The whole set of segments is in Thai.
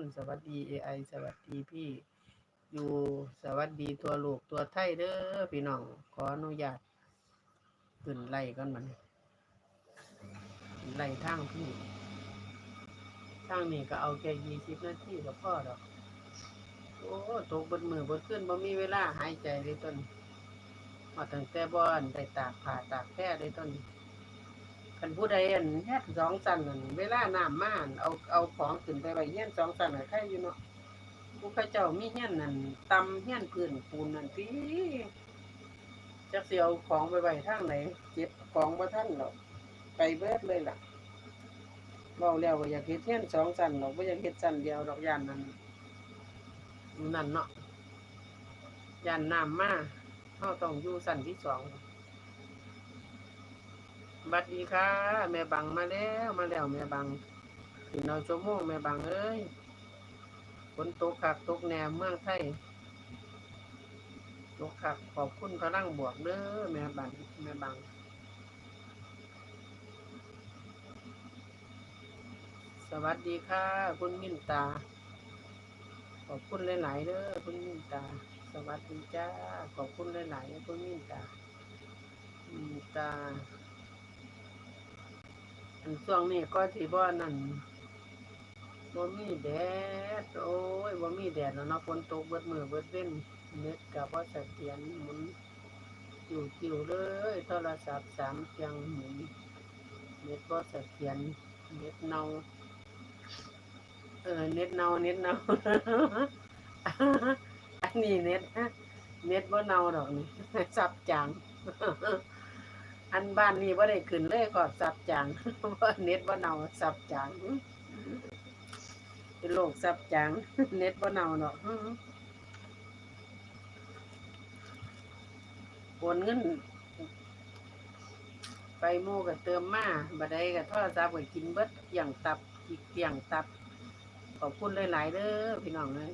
นสวัสดี AI สวัสดีพี่อยู่สวัสดีตัวลูกตัวไทยเด้อพี่น้องขออนุญาตขึ้นไล่ก่อนมันไล่ทางพี่ทางนี้ก็เอาแค่ยี่สิบนาทีก็พอดอกโอ้ตกบนมือบนขึ้นบ่มีเวลาหายใจเลยต้นมาตั้งแต่บ้านได้ตากผ้าตากแพร่เลยต้น คันผู้ใดอันแค่สองสันนั่นเวลาน้ำมาอั่นเอาเอาของขึ้นไปไว้เฮี้ยนสองสันน่ะใครอยู่เนาะผู้เข้าเจ้ามีเฮี้ยนนั่นตำเฮี้ยนพื้นปูนนั่นพี่จักสิเอาของไปไว้ทางไหนเก็บของบ่ทันหรอกไปเบิดเลยล่ะเว้าแล้วว่าอยากเฮ็ดเฮี้ยนสองสันหรอกบ่อยากเฮ็ดสันเดียวดอกย่านนั้นนั่นเนาะยันน้ำมาเขาต้องอยู่สันที่สอง บัดดีค่ะ แม่บังมาแล้วมาแล้วแม่บังถึงเราชั่วโมงแม่บังเอ้ยฝนตกขักตกแนวเมืองไทยตกขักขอบคุณพลังบวกเด้อแม่บังแม่บังสวัสดีค่ะ คุณมินตา ขอบคุณหลายๆเด้อคุณมินตา สวัสดีจ้า ขอบคุณหลายๆคุณมินตามินตา ช่วงนี้ก็ที่บ่นั่นบ่มีแดด โอ้ยบ่มีแดดแล้วเนาะฝนตกเบิดมือเบิดเว้นเน็ตก็บ่เสถียรหมุนจิ๋วๆเลยโทรศัพท์สามเพียงหมุนเน็ตบ่เสถียรเน็ตเน่าเออเน็ตเนาเน็ตเนาอันนี้เน็ตเน็ตบ่เนาดอกนี่สับจาง อันบ้านนี้บ่ได้ขึ้นเลยก็สับจางว่าเน็ตบ่าเนาสับจางเป็นโรคสับจางเน็ตบ่าเนาดอกโอนเงินไปหมู่ก็เติมมาบัดใดก็โทรศัพท์ก็กินเบิดเกลี่ยงตับอีกเกลี่ยงตับ ขอบคุณหลายๆเด้อพี่น้องเลย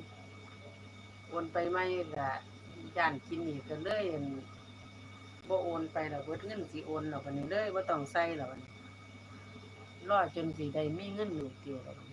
โอนไปไม่ละย่านกินอีกก็เลยอั่น บ่โอนไปแล้วเบิดเงินสิโอนหรอกอันนี้เลยบ่ต้องใส่หรอกอันนี้รอจนสิได้มีเงินอยู่เดียวหรอกอันนี้